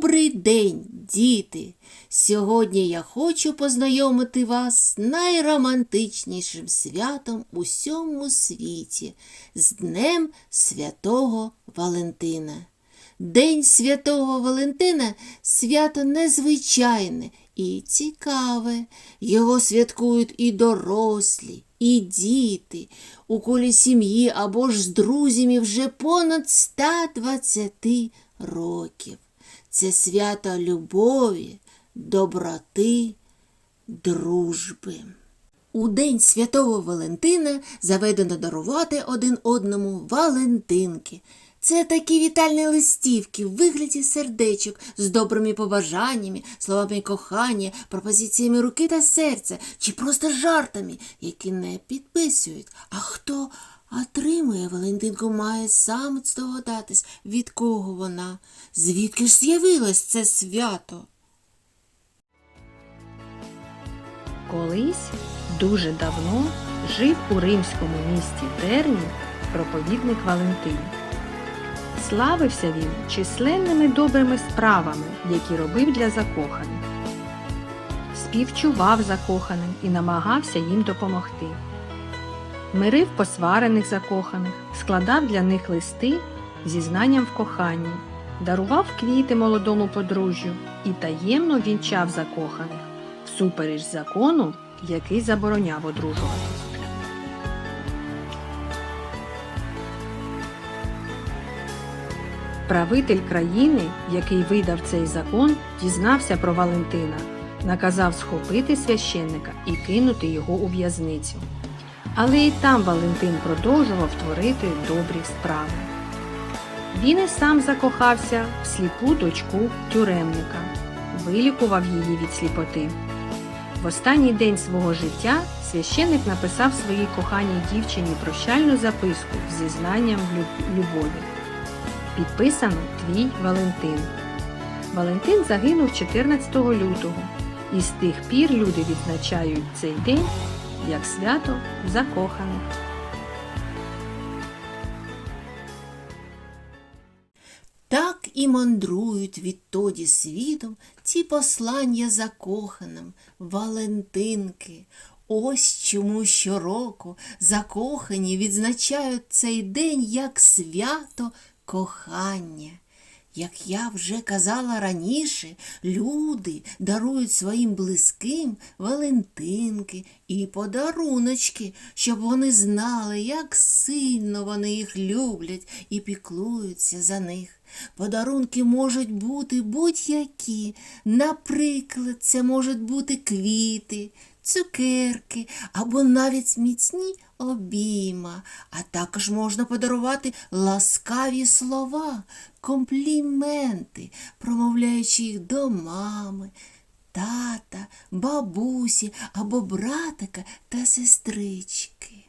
Добрий день, діти! Сьогодні я хочу познайомити вас з найромантичнішим святом у всьому світі з Днем Святого Валентина. День Святого Валентина свято незвичайне і цікаве. Його святкують і дорослі, і діти у колі сім'ї або ж з друзями вже понад 120 років. Це свято любові, доброти, дружби. У День Святого Валентина заведено дарувати один одному Валентинки. Це такі вітальні листівки в вигляді сердечок з добрими побажаннями, словами кохання, пропозиціями руки та серця чи просто жартами, які не підписують. А хто отримує Валентинку, має сам здогадатись, від кого вона, звідки ж з'явилось це свято. Колись дуже давно жив у римському місті Терні проповідник Валентин. Славився він численними добрими справами, які робив для закоханих. Співчував закоханим і намагався їм допомогти. Мирив посварених закоханих, складав для них листи зі знанням в коханні, дарував квіти молодому подружжю і таємно вінчав закоханих всупереч закону, який забороняв одружуватись. Правитель країни, який видав цей закон, дізнався про Валентина, наказав схопити священника і кинути його у в'язницю. Але і там Валентин продовжував творити добрі справи. Він і сам закохався в сліпу дочку тюремника, вилікував її від сліпоти. В останній день свого життя священник написав своїй коханій дівчині прощальну записку з зізнанням любові. Підписано Твій Валентин. Валентин загинув 14 лютого, і з тих пір люди відзначають цей день як свято закоханих. Так і мандрують відтоді світом ці послання закоханим, Валентинки. Ось чому щороку закохані відзначають цей день як свято кохання. Як я вже казала раніше, люди дарують своїм близьким Валентинки і подаруночки, щоб вони знали, як сильно вони їх люблять і піклуються за них. Подарунки можуть бути будь-які. Наприклад, це можуть бути квіти, цукерки або навіть міцні обійма, а також можна подарувати ласкаві слова, компліменти, промовляючи їх до мами, тата, бабусі або братика та сестрички.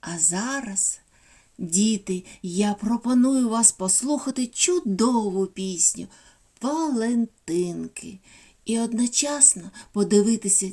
А зараз, діти, я пропоную вас послухати чудову пісню Валентинки і одночасно подивитися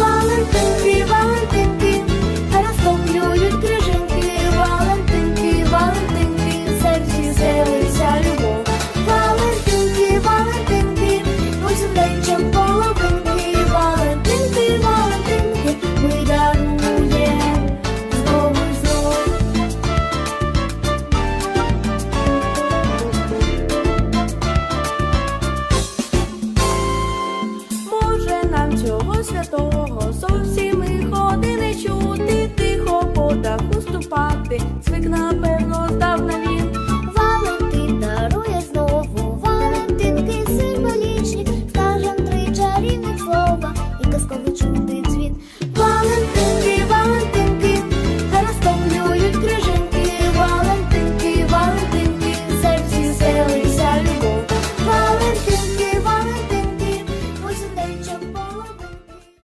Валентин, Валентин. Gagla